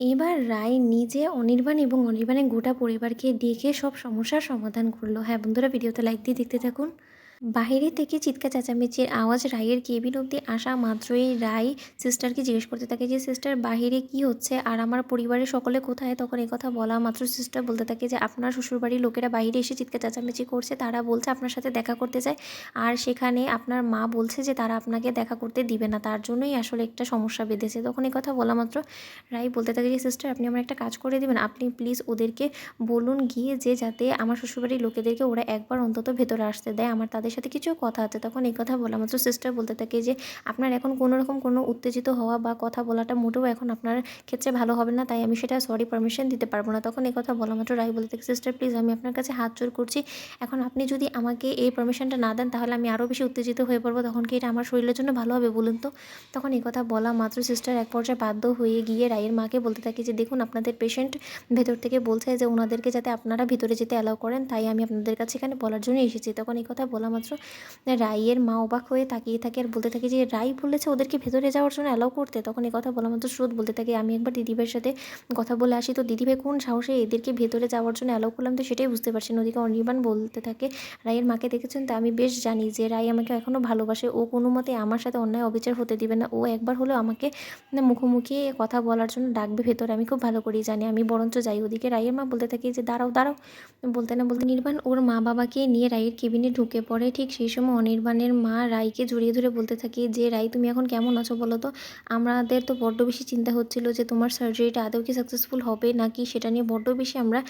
এবার রায় নিজে অনির্বাণ এবং অনির্বাণের গোটা পরিবারকে ডেকে সব সমস্যার সমাধান করল। হ্যাঁ বন্ধুরা, ভিডিওতে লাইক দিয়ে দেখতে থাকুন। বাইরে থেকে চিৎকার, চেঁচামেচির আওয়াজ রায়ের কেবিন অবধি আসা মাত্রই রায় সিস্টারকে জিজ্ঞেস করতে থাকে যে, সিস্টার, বাহিরে কি হচ্ছে? আর আমার পরিবারের সকলে কোথায়? তখন কথা বলা মাত্র সিস্টার বলতে থাকে যে, আপনার শ্বশুরবাড়ির লোকেরা বাইরে এসে চিৎকার, চেঁচামেচি করছে। তারা বলছে আপনার সাথে দেখা করতে চায়। আর সেখানে আপনার মা বলছে যে, তারা আপনাকে দেখা করতে দিবে না। তার জন্যই আসলে একটা সমস্যা বেঁধেছে। তখন কথা বলা মাত্র রাই বলতে থাকে যে, সিস্টার, আপনি আমার একটা কাজ করে দেবেন। আপনি প্লিজ ওদেরকে বলুন গিয়ে যে, যাতে আমার শ্বশুরবাড়ির লোকেদেরকে ওরা একবার অন্তত ভেতরে আসতে দেয়। আমার তাদের সাথে কিছু কথা আছে, তখন এই কথা বলা মাত্র সিস্টার বলতে থাকে যে, আপনার এখন কোনো রকম কোনো উত্তেজিত হওয়া বা কথা বলাটা মোটেও এখন আপনার ক্ষেত্রে ভালো হবে না, তাই আমি সেটা সরি পারমিশন দিতে পারব না। তখন এই কথা বলা মাত্র রাই বলতে থাকে সিস্টার প্লিজ আমি আপনার কাছে হাত জোর করছি। এখন আপনি যদি আমাকে এই পারমিশনটা না দেন, তাহলে আমি আরও বেশি উত্তেজিত হয়ে পড়ব। তখন কি এটা আমার শরীরের জন্য ভালো হবে বলুন তো? তখন এই কথা বলা মাত্র সিস্টার এক পর্যায়ে বাধ্য হয়ে গিয়ে রায়ের মাকে বলতে থাকে যে, দেখুন, আপনাদের পেশেন্ট ভেতর থেকে বলছে যে, ওনাদেরকে যাতে আপনারা ভিতরে যেতে অ্যালাউ করেন, তাই আমি আপনাদের কাছে এখানে বলার জন্য এসেছি। তখন এই কথা বলা মাত্র রাইয়ের মা অবাক হয়ে তাকিয়ে থাকে আর বলতে থাকে যে, রাই বলেছে ওদেরকে ভেতরে যাওয়ার জন্য অ্যালাউ করতে। তখন এই কথা বলা মাত্র স্রোত বলতে থাকে, আমি একবার দিদিভাইয়ের সাথে কথা বলে আসি। তো দিদিভাই কোন সাহসে এদেরকে ভেতরে যাওয়ার জন্য অ্যালাউ করলাম তো সেটাই বুঝতে পারছি ওদিকে অনির্বাণ বলতে থাকে রায়ের মাকে দেখেছেন তো? আমি বেশ জানি যে রাই আমাকে এখনও ভালোবাসে। ও কোনো মতে আমার সাথে অন্যায় অবিচার হতে দিবে না। ও একবার হলেও আমাকে মুখোমুখি কথা বলার জন্য ডাকবে ভেতরে। আমি খুব ভালো করেই জানি। আমি বরঞ্চ যাই। ওদিকে রায়ের মা বলতে থাকি যে, দাঁড়াও দাঁড়াও। বলতে না বলতে নির্বাণ ওর মা বাবাকে নিয়ে রায়ের কেবিনে ঢুকে পড়ে। ঠিক সেই সময় অনির্বাণের মা রাইকে জড়িয়ে ধরে বলতে থাকি যে রাই তুমি এখন কেমন আছো বলো তো? আমাদের তো বড্ড বেশি চিন্তা হচ্ছিল যে, তোমার সার্জারিটা আদৌ কি সাকসেসফুল হবে নাকি সেটা নিয়ে বড্ড বেশি আমরা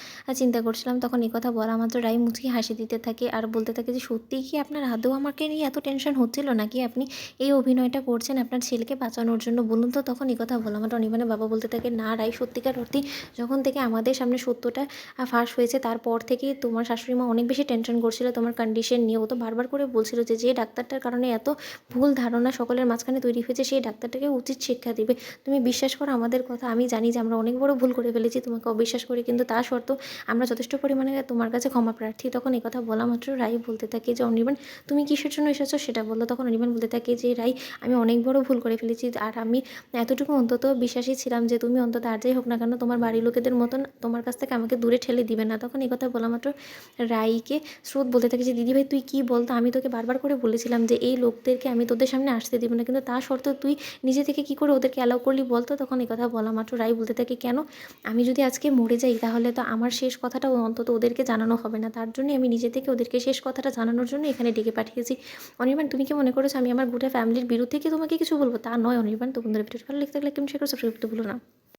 চিন্তা করছিলাম। তখন কথা বলা মাত্র রাই মুচকি হাসি দিতে থাকে আর বলতে থাকে যে সত্যিই কি আপনার আদৌ আমাকে নিয়ে এত টেনশন হচ্ছিল নাকি? আপনি এই অভিনয়টা করছেন আপনার ছেলেকে বাঁচানোর জন্য। বলুন তো তখন কথা বলা মাত্র অনির্বাণের বাবা বলতে থাকে, না রাই সত্যিকার অর্থেই যখন থেকে আমাদের সামনে সত্যটা ফাঁস হয়েছে, তারপর থেকেই তোমার শাশুড়ি মা অনেক বেশি টেনশন করছিল, তোমার কন্ডিশন নিয়ে। ও তো বারবার করে বলছিল যে যে ডাক্তারটার কারণে এত ভুল ধারণা সকলের মাঝখানে তৈরি হয়েছে, সেই ডাক্তারটাকে উচিত শিক্ষা দিবে। তুমি বিশ্বাস করো আমাদের কথা, আমি জানি যে আমরা অনেক বড় ভুল করে ফেলেছি, তোমাকে অবিশ্বাস করি, কিন্তু তা সত্ত্বেও আমরা যথেষ্ট পরিমাণে তোমার কাছে ক্ষমা প্রার্থী। তখন এই কথা বলা মাত্র রাই বলতে থাকে যে, অনির্বাণ, তুমি কিসের জন্য এসেছ? সেটা বলল। তখন অনির্বাণ বলতে থাকে যে রাই আমি অনেক বড় ভুল করে ফেলেছি আর আমি এতটুকু অন্তত বিশ্বাসী ছিলাম যে, তুমি অন্তত আর যাই হোক না কেন, তোমার বাড়ির লোকেদের মতন তোমার কাছ থেকে আমাকে দূরে ঠেলে দিবে না। তখন এই কথা বলা মাত্র রাইকে স্রোত বলতে থাকে যে দিদিভাই তুই কী বলতো, আমি তোকে বারবার করে বলেছিলাম যে এই লোকদেরকে আমি তোদের সামনে আসতে দিব না। কিন্তু তা সত্ত্বেও তুই নিজে থেকে কী করে ওদেরকে অ্যালাউ করলি বলতো তখন কথা বলা মাত্র রাই বলতে থাকে, কেন? আমি যদি আজকে মরে যাই তাহলে তো আমার শেষ কথাটা অন্তত ওদেরকে জানানো হবে না। তার জন্যই আমি নিজে থেকে ওদেরকে শেষ কথাটা জানানোর জন্য এখানে ডেকে পাঠিয়েছি। অনির্বাণ, তুমি কি মনে করেছ আমি আমার গোটা ফ্যামিলির বিরুদ্ধে কি তোমাকে কিছু বলব? তা নয় অনির্বাণ, তো বন্ধুরা, ভিডিওটা ভালো লিখতে লাগলে কিন্তু করে সাবস্ক্রাইব করতে ভুলো না।